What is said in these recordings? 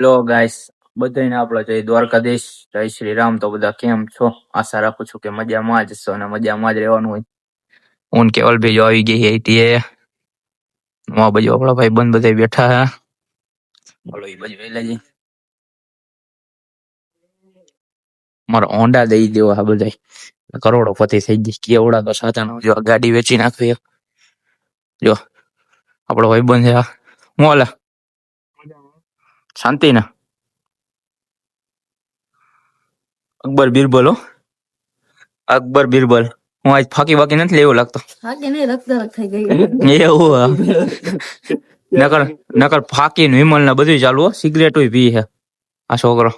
Hello guys બધાને આપણો જય દ્વારકાધીશ. જય શ્રી રામ. તો બધા કેમ છો? આશા રાખું છું કે મજામાં જ છો અને મજામાં જ રહેવાનું હોય. ઊન કેવલ ભાઈ આવી ગઈ હે તે આ બાજુ આપણા ભાઈ બંધ બધા બેઠા હે. બોલો એ બાજુ વેલા જી મારો ઓંડા દઈ દેવો આ બધા કરોડો પતિ થઈ ગઈ. કેવડા તો સાચા જો ગાડી વેચી નાખવી જો, આપણો ભાઈ બંધ છે. હું હાલે? શાંતિ ને. અકબર બિરબલ હો. અકબર બિરબલ. હું આજ ફાકી બાકી નથી લેવો લાગતો. હાકે નહીં રક્ત થઈ ગઈ. એવું હે. નકર નકર ફાકી ને વિમલ ને બધું ચાલુ હો. સિગરેટ પી છે આ છોકરો.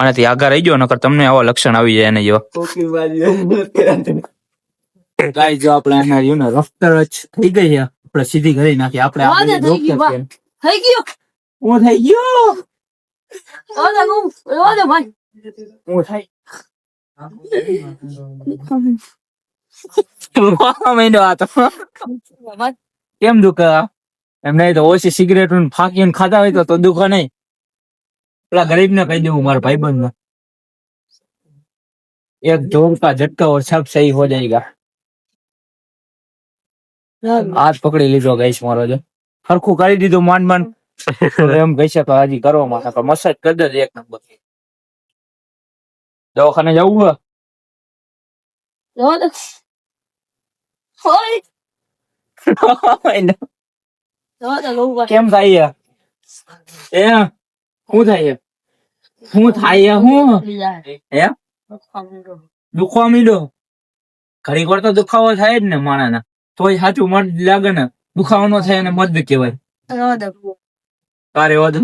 અને તે આગળ રહી ગયો નકર તમને આવા લક્ષણ આવી જાય એને જેવા. ગાય જો આપણે એના યુ ને રફ્તર જ થઈ ગઈ છે. આપણે સીધી કરી નાખી. આપણે થઈ ગયું, હું થઈ ગયો તો કેમ દુખા એમ નહીં તો ઓછી સિગરેટ ફાંકીને ખાતા હોય તો દુખા નહીં પેલા ગરીબ ને કહી દેવું મારા ભાઈબંધ ને એક જોર કા ઝટકા સબ સહી હો જાયગા હાથ પકડી લીધો ગઈશ મારો જો સરખું કરી દીધું માંડ માંડ એમ કહી તો હજી કરો માં મસાજ કરી દેજો એક નંબર. દવાખાને જવું હે? કેમ થાય એ શું થાય શું થાય શું હે? દુખવા મીડો ઘડી વાર તો દુખાવો થાય જ ને માણસને તોય સાચું મર્દ લાગે ને દુખાવાનો ન થાય અને મર્દ કહેવાય તારે વાંધો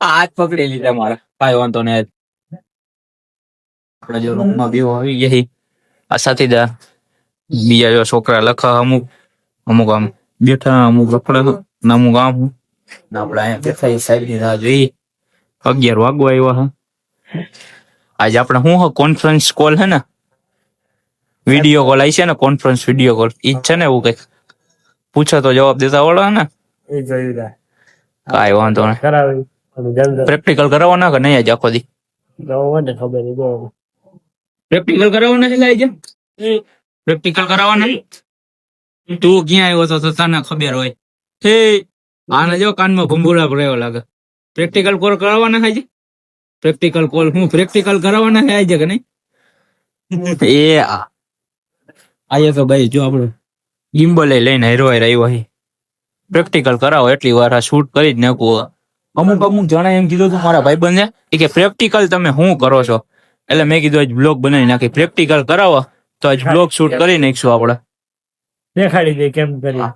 હાથ પકડી લીધા મારા. ભાઈ વાંધો નહીં. આપડે જો રૂમમાં બેહો આવી ગયા. આ સાથીદાર. બીજા જો છોકરા લખા અમુક. અમુક આમ બેઠા, અમુક રખડે ને અમુક આમ. ને આપણે અહીંયા બેઠા સાહેબ સાહેબની રાહ જોઈએ અગિયાર વાગવા આવ્યા હા. આજે આપણે શું કોન્ફરન્સ કોલ હે ને? વીડિયો કોલ આવી છે ને કોન્ફરન્સ વીડિયો કોલ ઈ છે ને એવું કંઈક. પૂછો તો જવાબ દેતા આવડે ને. કાંઈ વાંધો નહીં. પ્રેક્ટિકલ કરાવો ના કે નહીં આજે આખો દી? પ્રેક્ટિકલ કરાવો ને એટલે આજે પ્રેક્ટિકલ પ્રેક્ટિકલ કરાવવાના તું ક્યાં આવ્યો હતો તો તને ખબર હોય. હે આને જો કાનમાં ભંભુરા ભરાયો લાગે. પ્રેક્ટિકલ કોલ કરાવવાના છે આજે પ્રેક્ટિકલ કોલ હું પ્રેક્ટિકલ કરાવવાના છે આજે કે નહીં? એ આ. આયે તો ભાઈ જો આપણો ગિમ્બલ લઈને હેરો આવ્યો છે પ્રેક્ટિકલ કરાવો એટલી વાર આ શૂટ કરી જ નાખવું અમુક અમુક જણા એમ કીધું તું મારા ભાઈ બંધ કે પ્રેક્ટિકલ તમે શું કરો છો? એટલે મેં કીધું આજ બ્લોગ બનાવી નાખી. પ્રેક્ટિકલ કરાવો. તો આજ બ્લોગ શૂટ કરી નાખશું આપણે. દેખાડી દે કેમ કરી? હા.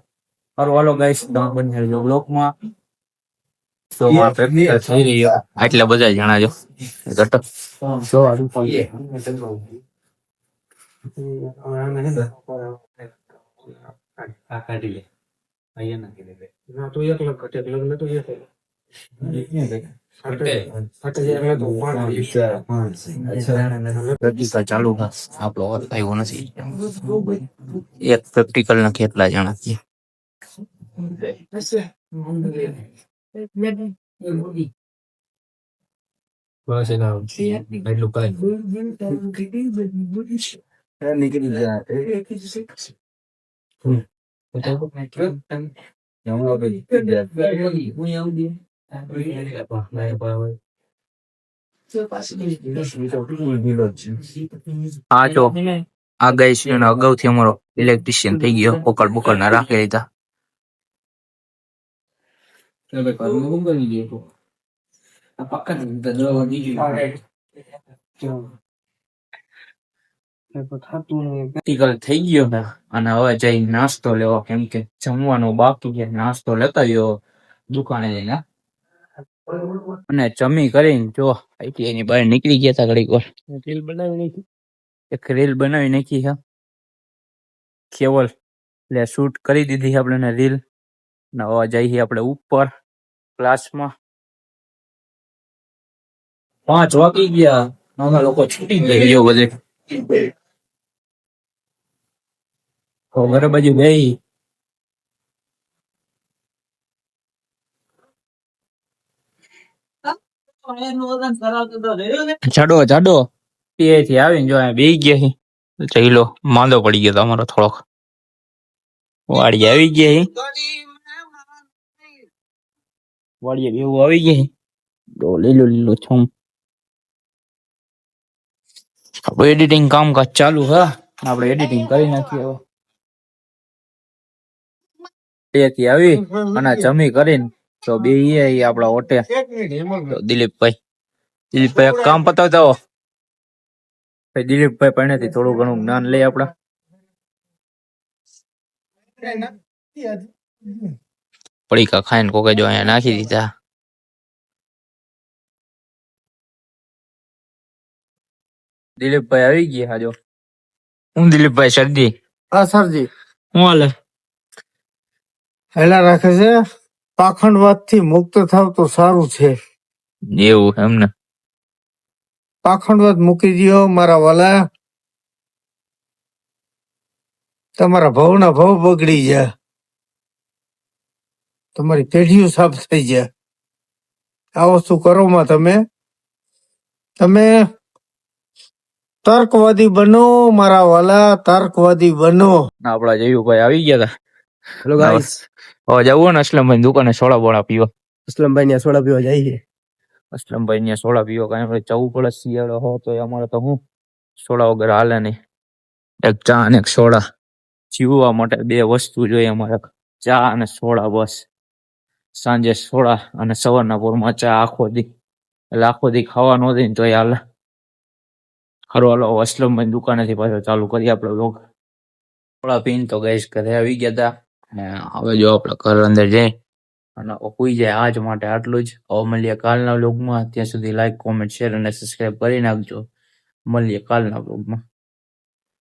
હારું હાલો ગાઈસ તમે બની રહેજો બ્લોગમાં તો આ પ્રેક્ટિકલ થઈ રહ્યો. આટલા બધા જણા જો. ઘટક ઘટે તો એક પ્રેક્ટિકલ ના કેટલા જણા છે બસ એના એટલું કાંઈ. હા જો આ ગાય છે અને અગાઉથી અમારો ઇલેક્ટ્રિશિયન થઈ ગયો પોકળ પોકળ ના રાખી લીધા પ્રેક્ટિકલ થઈ ગયો ને અને હવે જઈ નાસ્તો લેવો કેમ કે જમવાનું બાકી છે નાસ્તો લેતા ગયો દુકાને જઈને અને જમી કરીને જો આઈટીઆઈ ની બહાર નીકળી ગયા હતા ઘડીક વાર રીલ બનાવી નાખી. એક રીલ બનાવી નાખી છે કેવલ એટલે શૂટ કરી દીધી છે આપણે રીલ ને હવે જઈએ આપણે ઉપર ક્લાસમાં પાંચ વાગી ગયા અમે લોકો છૂટી ગયો બધે ઘરે બાજુ બે જાડો જાડો. પીએ થી આવીને જો બે ગયા છે ચહીલો માંદો પડી ગયો તમારો થોડોક. વાડી આવી ગયા વાડીએ બેવું આવી ગયા લીલું લીલું હવે એડિટિંગ કામકાજ ચાલુ હા. આપણે એડિટિંગ કરી નાખીએ ત્યાંથી આવી અને જમી કરીને તો બે આપડા હોટે. દિલીપભાઈ દિલીપભાઈ એક કામ પતાવતા હો ભાઈ દિલીપભાઈ પાસેથી થોડું ઘણું જ્ઞાન લઈ આપડા પડીકા ખાઈને કોકે જો અહીંયા નાખી દીધા. દિલીપભાઈ આવી ગયા હાજો. હું દિલીપભાઈ શરદી? હા સરજી હું હાલે? હેલા રાખે છે? પાખંડવાદથી મુક્ત થાવ તો સારું છે. એવું એમને પાખંડવાદ મૂકી દો મારા વાલા. તમારા ભવના ભવ બગડી જાય તમારી પેઢીઓ સાફ થઈ જાય આ વસ્તુ કરોમાં તમે. તમે તર્કવાદી બનો મારા વાલા તર્કવાદી બનો. આપડા જયુભાઈ આવી ગયા હતા હેલો ગાઈસ જવું ને અસલમભાઈ દુકાને સોડા બોડા પીવા. અસલમભાઈ ને સોડા પીવા જઈએ અસલમભાઈ ને સોડા પીવા કાંઈ આપણે જવું પડે શિયાળો હો તો અમારે તો હું સોડા વગર હાલે નહીં. એક ચા અને એક સોડા જીવવા માટે બે વસ્તુ જોઈએ અમારે. ચા અને સોડા બસ. સાંજે સોડા અને સવારના પોરમાં ચા આખો દી. એટલે આખો દી ખાવા ન દે ને તોય હાલે. ખરો હાલો અસલમભાઈ દુકાનેથી પાછો ચાલુ કરીએ આપણે લોક થોડા પીને તો ગઈશ ઘરે આવી ગયા હતા અને હવે જો આપણે ઘર અંદર જઈ અને હોઈ જાય આજ માટે આટલું જ. હવે મળીએ કાલના વ્લોગમાં ત્યાં સુધી લાઈક કોમેન્ટ શેર અને સબસ્ક્રાઇબ કરી નાખજો. મળીએ કાલના વ્લોગમાં